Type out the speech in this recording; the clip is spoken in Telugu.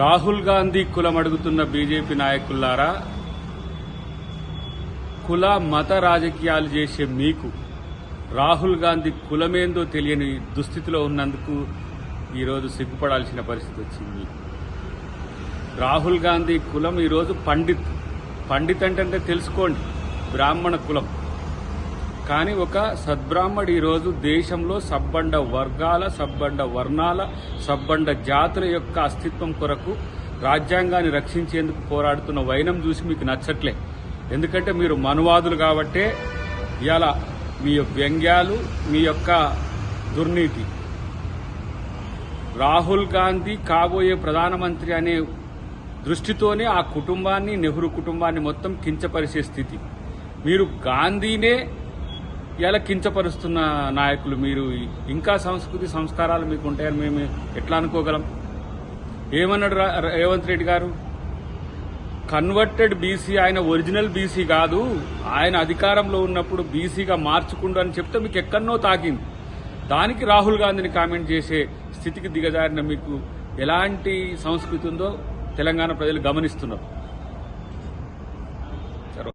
రాహుల్ గాంధీ కులం అడుగుతున్న బీజేపీ నాయకులారా కుల మత రాజకీయాలు చేసే మీకు రాహుల్ గాంధీ కులమేందో తెలియని దుస్థితిలో ఉన్నందుకు ఈరోజు సిగ్గుపడాల్సిన పరిస్థితి వచ్చింది. రాహుల్ గాంధీ కులం ఈరోజు పండిత్. పండిత్ అంటే తెలుసుకోండి బ్రాహ్మణ కులం. కానీ ఒక సద్బ్రాహ్మడు ఈరోజు దేశంలో సబ్బండ వర్గాల సబ్బండ వర్ణాల సబ్బండ జాతుల యొక్క అస్తిత్వం కొరకు రాజ్యాంగాన్ని రక్షించేందుకు పోరాడుతున్న వైనం చూసి మీకు నచ్చట్లే. ఎందుకంటే మీరు మనువాదులు కాబట్టే ఇలా మీ వ్యంగ్యాలు మీ యొక్క దుర్నీతి. రాహుల్ గాంధీ కాబోయే ప్రధానమంత్రి అనే దృష్టితోనే ఆ కుటుంబాన్ని నెహ్రూ కుటుంబాన్ని మొత్తం కించపరిచే స్థితి. మీరు గాంధీనే ఇలా కించపరుస్తున్న నాయకులు మీరు ఇంకా సంస్కృతి సంస్కారాలు మీకు ఉంటాయని మేము ఎట్లా అనుకోగలం? ఏమన్నాడు రేవంత్ రెడ్డి గారు? కన్వర్టెడ్ బీసీ ఆయన ఒరిజినల్ బీసీ కాదు. ఆయన అధికారంలో ఉన్నప్పుడు బీసీగా మార్చుకుండు అని చెప్తే మీకు ఎక్కడనో తాకింది. దానికి రాహుల్ గాంధీని కామెంట్ చేసే స్థితికి దిగజారిన మీకు ఎలాంటి సంస్కృతి ఉందో తెలంగాణ ప్రజలు గమనిస్తున్నారు.